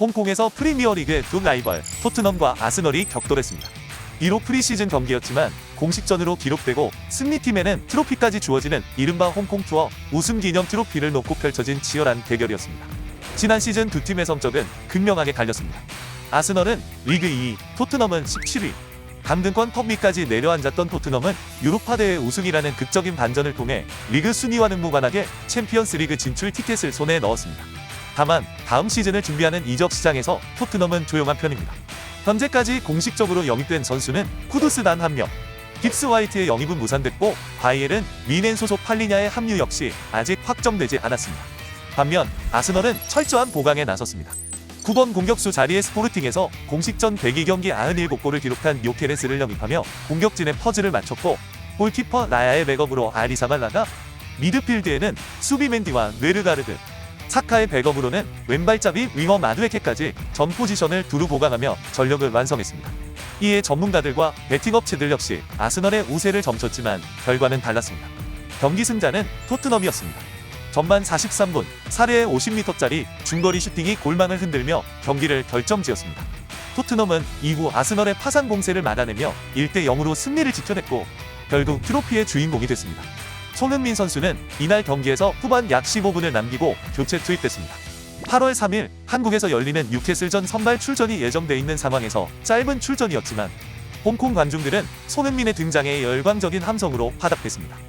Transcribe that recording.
홍콩에서 프리미어리그의 두 라이벌 토트넘과 아스널이 격돌했습니다. 비록 프리시즌 경기였지만 공식전으로 기록되고 승리팀에는 트로피까지 주어지는 이른바 홍콩 투어 우승 기념 트로피를 놓고 펼쳐진 치열한 대결이었습니다. 지난 시즌 두 팀의 성적은 극명하게 갈렸습니다. 아스널은 리그 2위, 토트넘은 17위. 강등권 턱밑까지 내려앉았던 토트넘은 유로파 대회 우승이라는 극적인 반전을 통해 리그 순위와는 무관하게 챔피언스 리그 진출 티켓을 손에 넣었습니다. 다만 다음 시즌을 준비하는 이적 시장에서 토트넘은 조용한 편입니다. 현재까지 공식적으로 영입된 선수는 쿠두스 단 한 명. 깁스 화이트의 영입은 무산됐고 바이엘은 미넨 소속 팔리냐의 합류 역시 아직 확정되지 않았습니다. 반면 아스널은 철저한 보강에 나섰습니다. 9번 공격수 자리의 스포르팅에서 공식전 102경기 97골을 기록한 요케레스를 영입하며 공격진의 퍼즐을 맞췄고 골키퍼 라야의 백업으로 아리사말라가 미드필드에는 수비 맨디와 뇌르가르드 사카의 백업으로는 왼발잡이 윙어 마두에케까지 전 포지션을 두루 보강하며 전력을 완성했습니다. 이에 전문가들과 베팅업체들 역시 아스널의 우세를 점쳤지만 결과는 달랐습니다. 경기 승자는 토트넘이었습니다. 전반 43분 사례의 50m짜리 중거리 슈팅이 골망을 흔들며 경기를 결정지었습니다. 토트넘은 이후 아스널의 파산 공세를 막아내며 1대 0으로 승리를 지켜냈고 결국 트로피의 주인공이 됐습니다. 손흥민 선수는 이날 경기에서 후반 약 15분을 남기고 교체 투입됐습니다. 8월 3일 한국에서 열리는 뉴캐슬전 선발 출전이 예정돼 있는 상황에서 짧은 출전이었지만 홍콩 관중들은 손흥민의 등장에 열광적인 함성으로 화답했습니다.